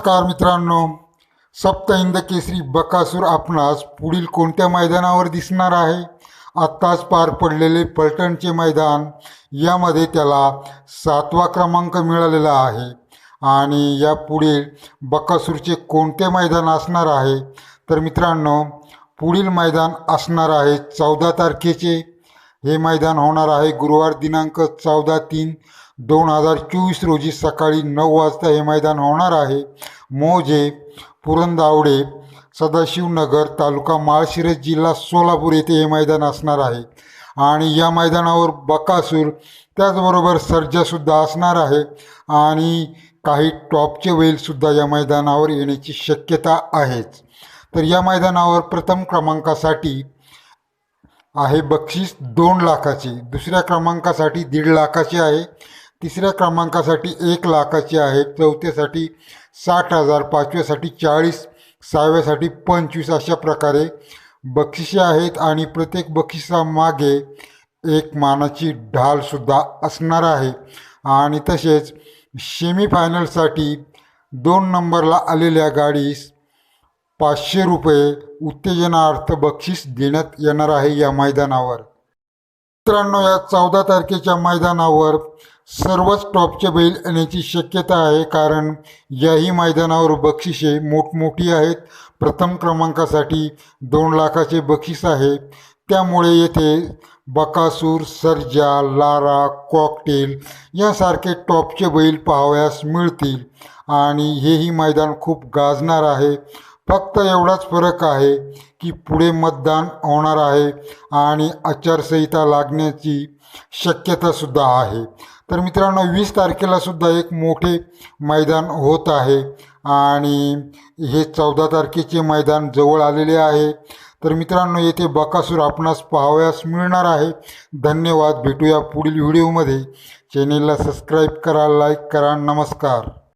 नमस्कार मित्रांनो. सप्त हिंद केसरी बकासूर आपणास पुढील कोणत्या मैदानावर दिसणार आहे? आत्ताच पार पडलेले पलटणचे मैदान यामध्ये त्याला सातवा क्रमांक मिळालेला आहे. आणि या पुढील बकासूरचे कोणते मैदान असणार आहे? तर मित्रांनो पुढील मैदान असणार आहे चौदा तारखेचे. हे मैदान होणार आहे गुरुवार दिनांक चौदा तीन दोन हजार चोवीस रोजी सकाळी नऊ वाजता हे मैदान होणार आहे. मोजे पुरंदावडे सदाशिवनगर तालुका माळशिरस जिल्हा सोलापूर येथे हे मैदान असणार आहे. आणि या मैदानावर बकासूर त्याचबरोबर सर्जासुद्धा असणार आहे. आणि काही टॉपचे वेलसुद्धा या मैदानावर येण्याची शक्यता आहेच. तर या मैदानावर प्रथम क्रमांकासाठी आहे. बक्षीस दोन लाखाचे. दुसऱ्या क्रमांकासाठी दीड लाखाचे आहे. तिसऱ्या क्रमांकासाठी एक लाखाचे आहे. चौथ्यासाठी साठ हजार पाचव्यासाठी चाळीस सहाव्यासाठी पंचवीस अशा प्रकारे बक्षिसे आहेत आणि प्रत्येक बक्षिसामागे एक मानाची ढालसुद्धा असणार आहे. आणि तसेच सेमीफायनलसाठी दोन नंबरला आलेल्या गाडीस पाचशे रुपये उत्तेजनार्थ बक्षीस देण्यात येणार आहे या मैदानावर. मित्रांनो या चौदा तारखेच्या मैदानावर सर्वच टॉपचे बैल येण्याची शक्यता आहे कारण याही मैदानावर बक्षिसे मोठमोठी आहेत. प्रथम क्रमांकासाठी दोन लाखाचे बक्षीस आहे. त्यामुळे येथे बकासूर सर्जा लारा कॉकटेल यासारखे टॉपचे बैल पाहावयास मिळतील आणि हेही मैदान खूप गाजणार आहे. फक्त एवढाच फरक आहे की पुढे मतदान होणार आहे आणि आचारसंहिता लागण्याची शक्यतासुद्धा आहे. तर मित्रांनो वीस तारखेलासुद्धा एक मोठे मैदान होत आहे आणि हे चौदा तारखेचे मैदान जवळ आलेले आहे. तर मित्रांनो येथे बकासूर आपणास पाहावयास मिळणार आहे. धन्यवाद. भेटूया पुढील व्हिडिओमध्ये. चॅनेलला सबस्क्राईब करा लाईक करा. नमस्कार.